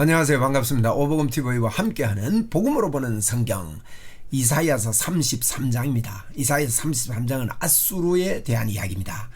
안녕하세요. 반갑습니다. 오복음 TV와 함께하는 복음으로 보는 성경 이사야서 33장입니다. 이사야서 33장은 아수르에 대한 이야기입니다.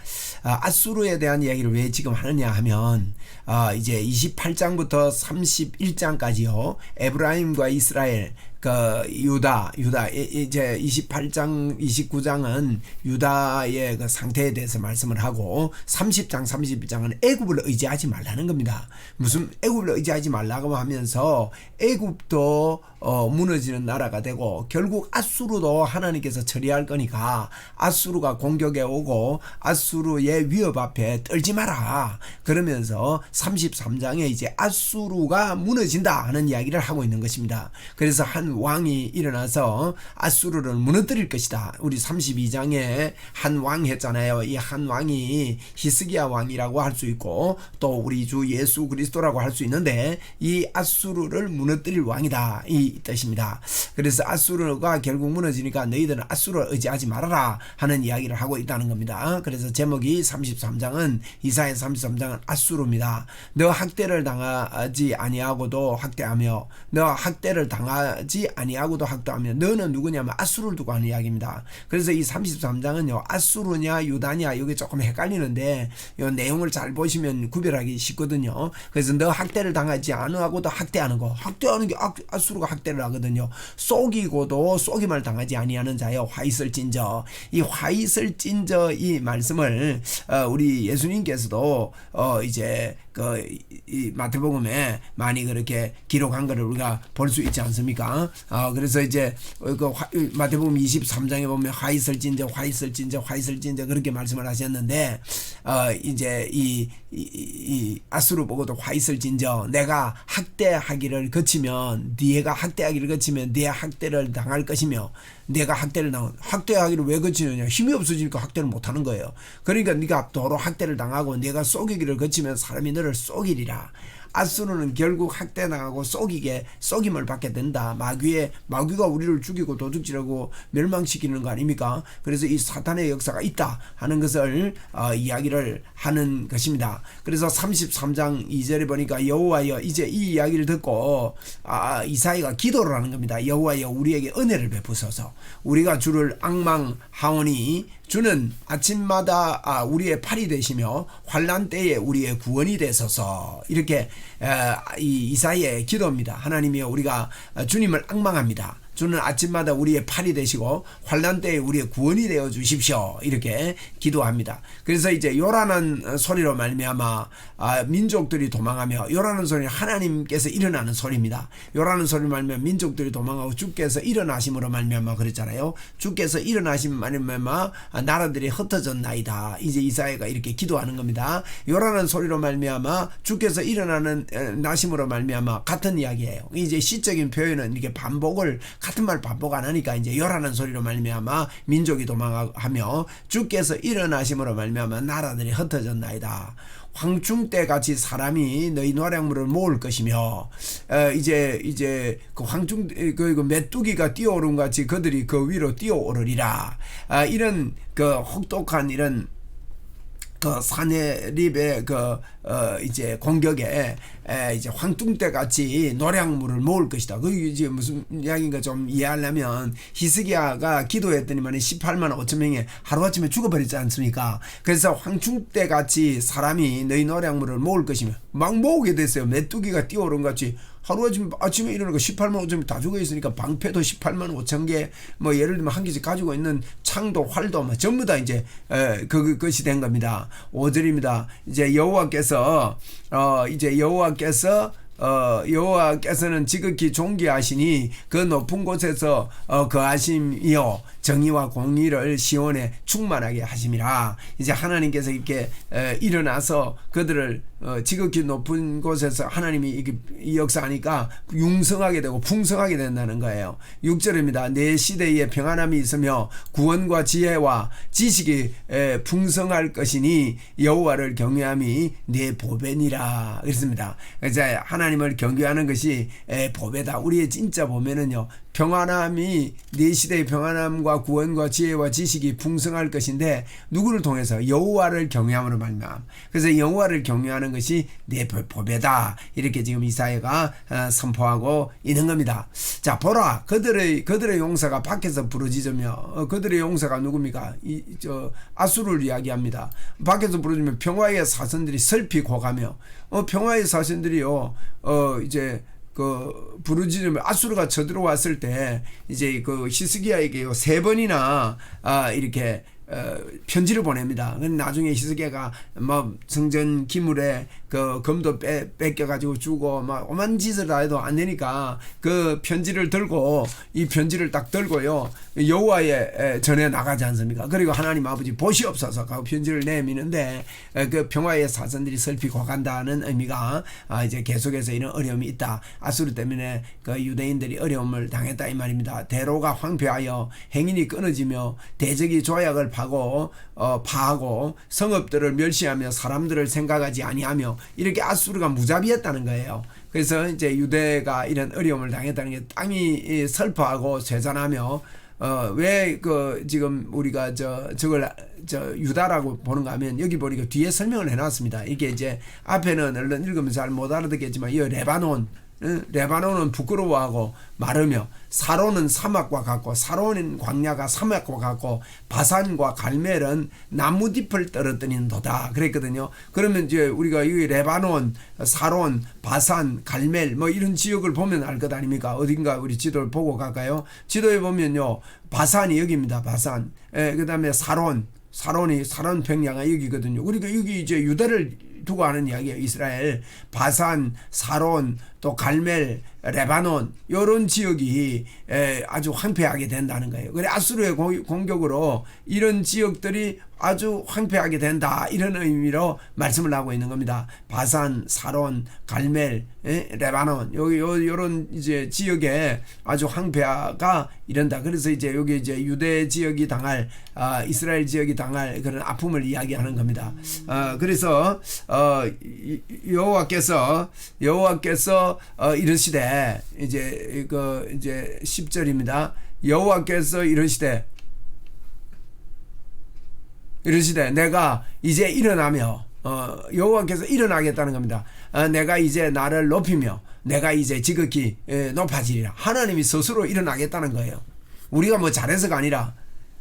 아, 아수르에 대한 이야기를 왜 지금 하느냐 하면 아, 이제 28장부터 31장까지요. 에브라임과 이스라엘 그 유다 유다 이제 28장 29장은 유다의 그 상태에 대해서 말씀을 하고 30장 31장은 애굽을 의지하지 말라는 겁니다. 무슨 애굽을 의지하지 말라고 하면서 애굽도 어 무너지는 나라가 되고 결국 아수르도 하나님께서 처리할 거니까 아수르가 공격해 오고 아수르의 위협 앞에 떨지 마라. 그러면서 33장에 이제 아수르가 무너진다 하는 이야기를 하고 있는 것입니다. 그래서 한 왕이 일어나서 아수르를 무너뜨릴 것이다. 우리 32장에 한 왕 했잖아요. 이 한 왕이 히스기야 왕이라고 할 수 있고 또 우리 주 예수 그리스도라고 할 수 있는데 이 아수르를 무너뜨릴 왕이다. 이 뜻입니다. 그래서 아수르가 결국 무너지니까 너희들은 아수르를 의지하지 말아라 하는 이야기를 하고 있다는 겁니다. 그래서 제목이 33장은 이사의 33장은 아수르입니다. 너 학대를 당하지 아니하고도 학대하며 너 학대를 당하지 아니하고도 학도하며 너는 누구냐면 아수를 두고 하는 이야기입니다. 그래서 이 33장은요. 아수르냐 유다냐 이게 조금 헷갈리는데 이 내용을 잘 보시면 구별하기 쉽거든요. 그래서 너 학대를 당하지 않으하고도 학대하는 거. 학대하는 게 아 수르가 학대를 하거든요. 쏘기고도 쏘기말 당하지 아니하는 자여 화 있을 찐저. 이화 있을 찐저 이 말씀을 어, 우리 예수님께서도 어 이제 그이 마태복음에 많이 그렇게 기록한 것을 우리가 볼 수 있지 않습니까? 아 그래서 이제 그 화, 마태복음 23장에 보면 화 있을진저 화 있을진저 화 있을진저 그렇게 말씀을 하셨는데 어 이제 이, 이, 이 아수르 보고도 화 있을진저 내가 학대하기를 거치면 네가 학대하기를 거치면 네 학대를 당할 것이며 내가 학대를 당한 학대하기를 왜 거치느냐 힘이 없어지니까 학대를 못하는 거예요. 그러니까 네가 도로 학대를 당하고 내가 쏘기기를 거치면 사람이 너를 쏘기리라. 아수르는 결국 학대당하고 쏘기게 쏘김을 받게 된다. 마귀의 마귀가 우리를 죽이고 도둑질하고 멸망시키는 거 아닙니까? 그래서 이 사탄의 역사가 있다 하는 것을 어, 이야기를 하는 것입니다. 그래서 33장 2절에 보니까 여호와여 이제 이 이야기를 듣고 아, 이사이가 기도를 하는 겁니다. 여호와여 우리에게 은혜를 베푸소서. 우리가 주를 악망하오니 주는 아침마다 아, 우리의 팔이 되시며 환란 때에 우리의 구원이 되소서 이렇게 이 이사의 기도입니다. 하나님이여 우리가 주님을 악망합니다. 주는 아침마다 우리의 팔이 되시고 환란 때에 우리의 구원이 되어 주십시오. 이렇게 기도합니다. 그래서 이제 요라는 소리로 말미암아 아, 민족들이 도망하며 요라는 소리는 하나님께서 일어나는 소리입니다. 요라는 소리 말미암아 민족들이 도망하고 주께서 일어나심으로 말미암아 그랬잖아요. 주께서 일어나심 말미암아 나라들이 흩어졌나이다. 이제 이사야가 이렇게 기도하는 겁니다. 요라는 소리로 말미암아 주께서 일어나는 나심으로 말미암아 같은 이야기예요. 이제 시적인 표현은 이렇게 반복을 같은 말 반복 안 하니까 이제 열하는 소리로 말미암아 민족이 도망하며 주께서 일어나심으로 말미암아 나라들이 흩어졌나이다. 황충 때 같이 사람이 너희 노량물을 모을 것이며 어, 이제 이제 그 황충 그, 그 메뚜기가 뛰어오른 같이 그들이 그 위로 뛰어오르리라. 아, 이런 그 혹독한 이런 그 사내립의 그 어 이제 공격에 에 이제 황뚱대 같이 노량물을 모을 것이다. 그 이제 무슨 이야기인가 좀 이해하려면 히스기야가 기도했더니만 18만 5천 명이 하루아침에 죽어버렸지 않습니까? 그래서 황충대 같이 사람이 너희 노량물을 모을 것이며 막 모으게 됐어요. 메뚜기가 뛰어오른 같이 하루아침 아침에 일어나고 18만 5천 다 죽어 있으니까 방패도 18만 5천 개 뭐 예를 들면 한 개씩 가지고 있는 창도 활도 뭐 전부 다 이제 에, 그 것이 된 겁니다. 5절입니다. 이제 여호와께서 어 이제 여호와께서 어, 여호와께서는 지극히 존귀하시니 그 높은 곳에서 어, 거하심이요 정의와 공의를 시원에 충만하게 하심이라 이제 하나님께서 이렇게 에, 일어나서 그들을 어, 지극히 높은 곳에서 하나님이 이게 역사하니까 융성하게 되고 풍성하게 된다는 거예요. 6절입니다. 내 시대에 평안함이 있으며 구원과 지혜와 지식이 에, 풍성할 것이니 여호와를 경외함이 내 보배니라 그랬습니다. 이제 하나님 을 경외하는 것이 에, 보배다. 우리의 진짜 보면은요 평안함이 네 시대의 평안함과 구원과 지혜와 지식이 풍성할 것인데 누구를 통해서 여호와를 경외함으로 말미암. 그래서 여호와를 경외하는 것이 내 법배다. 이렇게 지금 이사야가 어, 선포하고 있는 겁니다. 자 보라 그들의 그들의 용사가 밖에서 부르짖으며 어, 그들의 용사가 누굽니까? 이 저 아수를 이야기합니다. 밖에서 부르짖으며 평화의 사선들이 슬피 고가며 어 평화의 사선들이요 어 이제 그 부르짖으면 아수르가 쳐들어왔을 때 이제 그 히스기야에게 세 번이나 아 이렇게 어, 편지를 보냅니다. 나중에 히스기야가 뭐 성전 기물에 그 금도 빼, 뺏겨가지고 주고 막 오만 짓을 다 해도 안 되니까 그 편지를 들고 이 편지를 딱 들고요 여호와의 전에 나가지 않습니까? 그리고 하나님 아버지 보시옵소서 그 편지를 내미는데 에, 그 평화의 사선들이 슬피 고 간다는 의미가 아, 이제 계속해서 이런 어려움이 있다. 아수르 때문에 그 유대인들이 어려움을 당했다 이 말입니다. 대로가 황폐하여 행인이 끊어지며 대적이 조약을 파고 어, 파하고 성읍들을 멸시하며 사람들을 생각하지 아니하며 이렇게 아수르가 무자비했다는 거예요. 그래서 이제 유대가 이런 어려움을 당했다는 게 땅이 슬퍼하고 쇠잔하며 어, 왜 그 지금 우리가 저 저걸 저 유다라고 보는가 하면 여기 보니까 뒤에 설명을 해놨습니다. 이게 이제 앞에는 얼른 읽으면 잘 못 알아듣겠지만 이 레바논 응? 레바논은 부끄러워하고 마르며 사로는 사막과 같고 사로는 광야가 사막과 같고 바산과 갈멜은 나무 잎을 떨어뜨리는 도다 그랬거든요. 그러면 이제 우리가 이 레바논, 사론, 바산, 갈멜 뭐 이런 지역을 보면 알 것 아닙니까? 어딘가 우리 지도를 보고 갈까요? 지도에 보면요 바산이 여기입니다. 바산. 예, 그다음에 사론, 사론이 사론 평야가 여기거든요. 그러니까 여기 이제 유다를 두고 하는 이야기예요. 이스라엘, 바산, 사론, 또 갈멜, 레바논 요런 지역이 에, 아주 황폐하게 된다는 거예요. 그래 아수르의 공격으로 이런 지역들이 아주 황폐하게 된다 이런 의미로 말씀을 하고 있는 겁니다. 바산, 사론, 갈멜, 에? 레바논 여기 요 요런 이제 지역에 아주 황폐화가 이런다. 그래서 이제 여기 이제 유대 지역이 당할 아, 이스라엘 지역이 당할 그런 아픔을 이야기하는 겁니다. 아, 그래서 어, 여호와께서 여호와께서 어, 이르시되 이제 그 이제 10절입니다. 여호와께서 이르시되 이르시되 내가 이제 일어나며 어, 여호와께서 일어나겠다는 겁니다. 어, 내가 이제 나를 높이며 내가 이제 지극히 에, 높아지리라. 하나님이 스스로 일어나겠다는 거예요. 우리가 뭐 잘해서가 아니라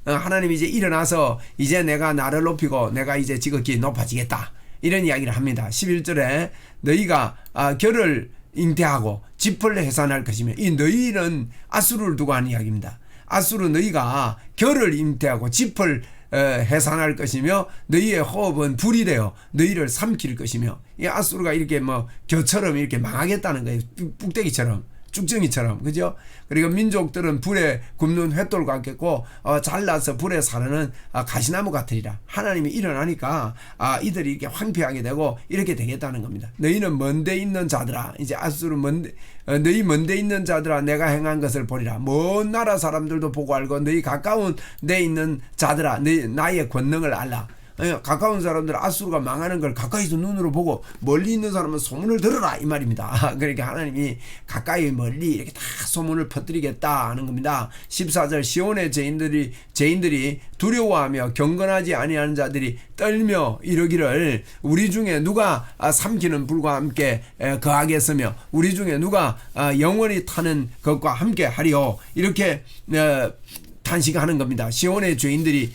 어, 하나님이 이제 일어나서 이제 내가 나를 높이고 내가 이제 지극히 높아지겠다. 이런 이야기를 합니다. 11절에 너희가 아, 결을 잉태하고 집을 해산할 것이며 이 너희는 아수르를 두고 하는 이야기입니다. 아수르 너희가 결을 잉태하고 집을 해산할 것이며 너희의 호흡은 불이 되어 너희를 삼킬 것이며 이 아수르가 이렇게 뭐 겨처럼 이렇게 망하겠다는 거예요. 뚝배기처럼. 쭉정이처럼 그죠? 그리고 민족들은 불에 굽는 횃돌 같겠고 어, 잘라서 불에 사르는 아, 가시나무 같으리라 하나님이 일어나니까 아, 이들이 이렇게 황폐하게 되고 이렇게 되겠다는 겁니다. 너희는 먼데 있는 자들아 이제 아수르 먼데 어, 너희 먼데 있는 자들아 내가 행한 것을 보리라 먼 나라 사람들도 보고 알고 너희 가까운 데 있는 자들아 너희 나의 권능을 알라 예, 가까운 사람들 아수르가 망하는 걸 가까이서 눈으로 보고 멀리 있는 사람은 소문을 들어라 이 말입니다. 그러니까 하나님이 가까이 멀리 이렇게 다 소문을 퍼뜨리겠다 하는 겁니다. 14절 시온의 죄인들이 죄인들이 두려워하며 경건하지 아니하는 자들이 떨며 이러기를 우리 중에 누가 아, 삼키는 불과 함께 거하겠으며 우리 중에 누가 아, 영원히 타는 것과 함께 하리오 이렇게 어, 탄식하는 겁니다. 시온의 죄인들이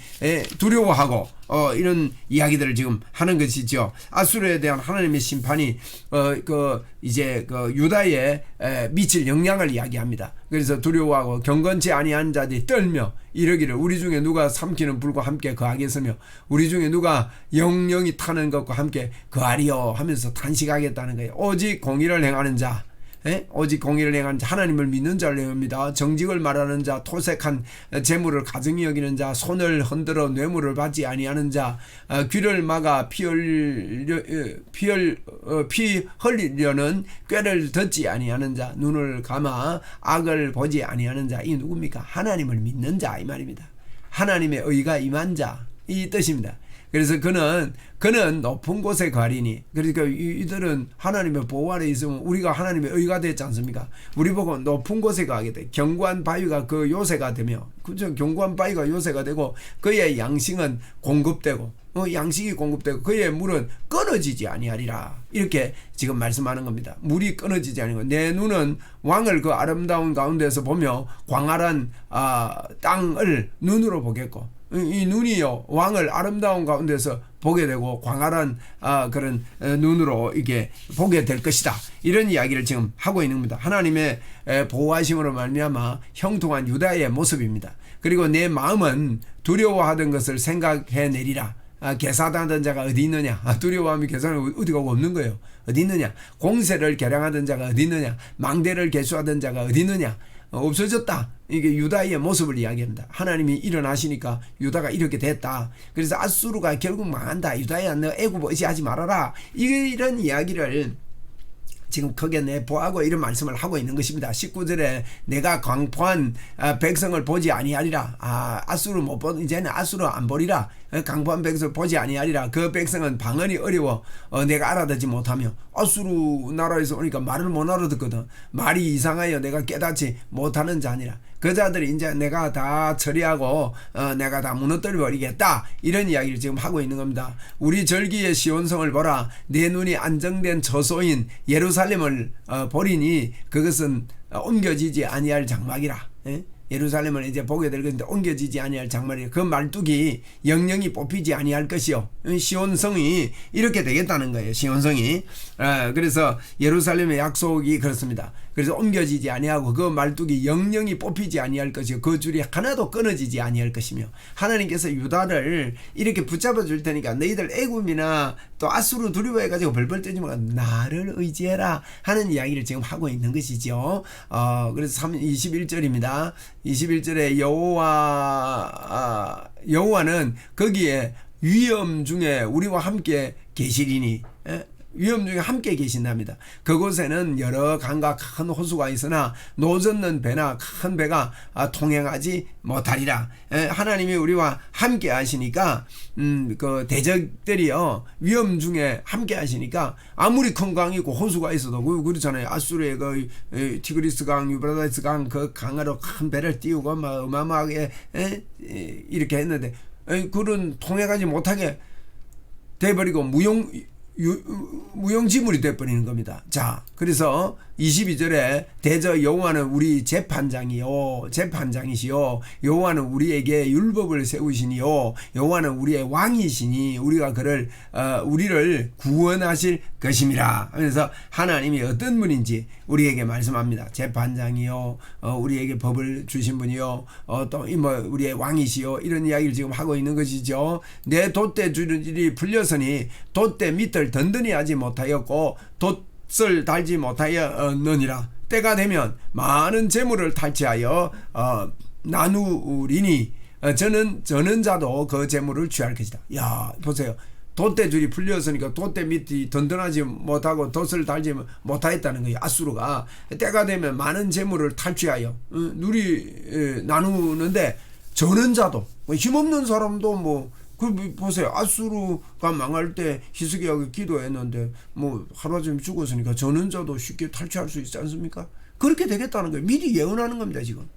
두려워하고 어, 이런 이야기들을 지금 하는 것이죠. 아수르에 대한 하나님의 심판이 어, 그 이제 그 유다에 에, 미칠 영향을 이야기합니다. 그래서 두려워하고 경건치 아니한 자들이 떨며 이러기를 우리 중에 누가 삼키는 불과 함께 거하겠으며 우리 중에 누가 영영이 타는 것과 함께 거하리요 하면서 탄식하겠다는 거예요. 오직 공의를 행하는 자 에? 예? 오직 공의를 행한 자 하나님을 믿는 자를 의합니다. 정직을 말하는 자 토색한 재물을 가증히 여기는 자 손을 흔들어 뇌물을 받지 아니하는 자 어, 귀를 막아 피 흘려 어, 피, 흘, 어, 피 흘리려는 꾀를 듣지 아니하는 자 눈을 감아 악을 보지 아니하는 자 이 누굽니까? 하나님을 믿는 자 이 말입니다. 하나님의 의가 임한 자 이 뜻입니다. 그래서 그는 그는 높은 곳에 가리니 그러니까 이- 이들은 하나님의 보호 아래 있으면 우리가 하나님의 의가 됐지 않습니까? 우리 보고 높은 곳에 가게 돼. 견고한 바위가 그 요새가 되며 그죠? 견고한 바위가 요새가 되고 그의 양식은 공급되고 어, 양식이 공급되고 그의 물은 끊어지지 아니하리라 이렇게 지금 말씀하는 겁니다. 물이 끊어지지 아니고 내 눈은 왕을 그 아름다운 가운데서 보며 광활한 아, 땅을 눈으로 보겠고 이- 이 눈이요 왕을 아름다운 가운데서 보게 되고 광활한 아, 그런 에, 눈으로 이게 보게 될 것이다 이런 이야기를 지금 하고 있는 겁니다. 하나님의 에, 보호하심으로 말미암아 형통한 유다의 모습입니다. 그리고 내 마음은 두려워하던 것을 생각해 내리라. 아, 계사하던 자가 어디 있느냐? 아, 두려워하면 계산은 어디가 없는 거예요. 어디 있느냐? 공세를 계량하던 자가 어디 있느냐? 망대를 개수하던 자가 어디 있느냐? 어, 없어졌다. 이게 유다의 모습을 이야기합니다. 하나님이 일어나시니까 유다가 이렇게 됐다. 그래서 아수르가 결국 망한다. 유다야 너 애굽 의지하지 말아라. 이런 이야기를 지금 크게 내보하고 이런 말씀을 하고 있는 것입니다. 19절에 내가 강포한 아, 백성을 보지 아니하리라. 아, 아수르 못 보, 이제는 아수르 안 보리라. 어, 강포한 백성을 보지 아니하리라. 그 백성은 방언이 어려워 어, 내가 알아듣지 못하며 아수르 나라에서 오니까 말을 못 알아듣거든. 말이 이상하여 내가 깨닫지 못하는 자니라. 그 자들이 이제 내가 다 처리하고 어, 내가 다 무너뜨려 버리겠다 이런 이야기를 지금 하고 있는 겁니다. 우리 절기의 시온성을 보라 내 눈이 안정된 저소인 예루살렘을 어, 보리니 그것은 어, 옮겨지지 아니할 장막이라. 예? 예루살렘을 이제 보게 될 것인데 옮겨지지 아니할 장막이라. 그 말뚝이 영영이 뽑히지 아니할 것이요. 어, 시온성이 이렇게 되겠다는 거예요. 시온성이. 어, 그래서 예루살렘의 약속이 그렇습니다. 그래서 옮겨지지 아니하고 그 말뚝이 영영이 뽑히지 아니할 것이요 그 줄이 하나도 끊어지지 아니할 것이며 하나님께서 유다를 이렇게 붙잡아 줄 테니까 너희들 애굽이나 또 아수르 두려워해 가지고 벌벌 떨지 말고 나를 의지해라 하는 이야기를 지금 하고 있는 것이죠. 어 그래서 3 21절입니다. 21절에 여호와 아, 여호와는 거기에 위험 중에 우리와 함께 계시리니 예? 위험 중에 함께 계신답니다. 그곳에는 여러 강과 큰 호수가 있으나 노젓는 배나 큰 배가 아, 통행하지 못하리라. 에, 하나님이 우리와 함께 하시니까 음, 그 대적들이요 위험 중에 함께 하시니까 아무리 큰 강이고 호수가 있어도 그 그렇잖아요. 아수르의 그 에, 티그리스 강, 유브라데스 강 그 강으로 큰 배를 띄우고 막 어마어마하게 이렇게 했는데 에, 그런 통행하지 못하게 돼버리고 무용 유, 무용지물이 돼버리는 겁니다. 자, 그래서 22절에 대저 여호와는 우리 재판장이요, 재판장이시요, 여호와는 우리에게 율법을 세우시니요, 여호와는 우리의 왕이시니 우리가 그를 어, 우리를 구원하실 것임이라. 하면서 하나님이 어떤 분인지 우리에게 말씀합니다. 재판장이요, 어, 우리에게 법을 주신 분이요, 어, 또뭐 우리의 왕이시요, 이런 이야기를 지금 하고 있는 것이죠. 내 돛대 줄이 풀렸으니 돛대 밑을 든든히 하지 못하였고 돛을 달지 못하였느니라. 때가 되면 많은 재물을 탈취하여 어, 나누리니 어, 저는 저는 자도 그 재물을 취할 것이다. 야 보세요. 돛대 줄이 풀렸으니까 돛대 밑이 든든하지 못하고 돛을 달지 못하였다는 거예요. 아수르가 때가 되면 많은 재물을 탈취하여 어, 누리 에, 나누는데 저는 자도 뭐 힘없는 사람도 뭐 그 보세요. 아수르가 망할 때 히스기야가 기도했는데 뭐 하루아침에 죽었으니까 전원자도 쉽게 탈취할 수 있지 않습니까? 그렇게 되겠다는 거예요. 미리 예언하는 겁니다 지금.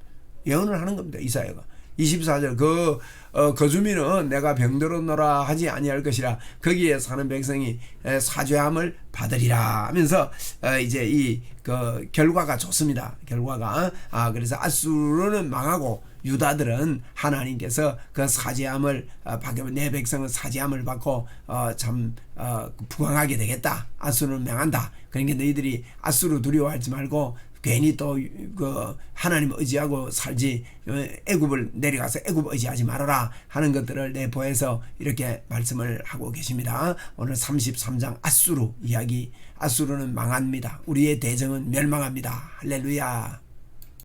예언을 하는 겁니다 이사야가. 24절 그 어, 거주민은 내가 병들었노라 하지 아니할 것이라. 거기에 사는 백성이 에, 사죄함을 받으리라 하면서 어, 이제 이 그 결과가 좋습니다. 결과가 아 그래서 아수르는 망하고 유다들은 하나님께서 그 사죄함을 어, 받으면 내 백성은 사죄함을 받고 어, 참 어, 부강하게 되겠다 아수르는 명한다 그러니까 너희들이 아수르 두려워하지 말고 괜히 또 그 하나님 의지하고 살지 어, 애굽을 내려가서 애굽 의지하지 말아라 하는 것들을 내보해서 이렇게 말씀을 하고 계십니다. 오늘 33장 아수르 이야기 아수르는 망합니다. 우리의 대정은 멸망합니다. 할렐루야.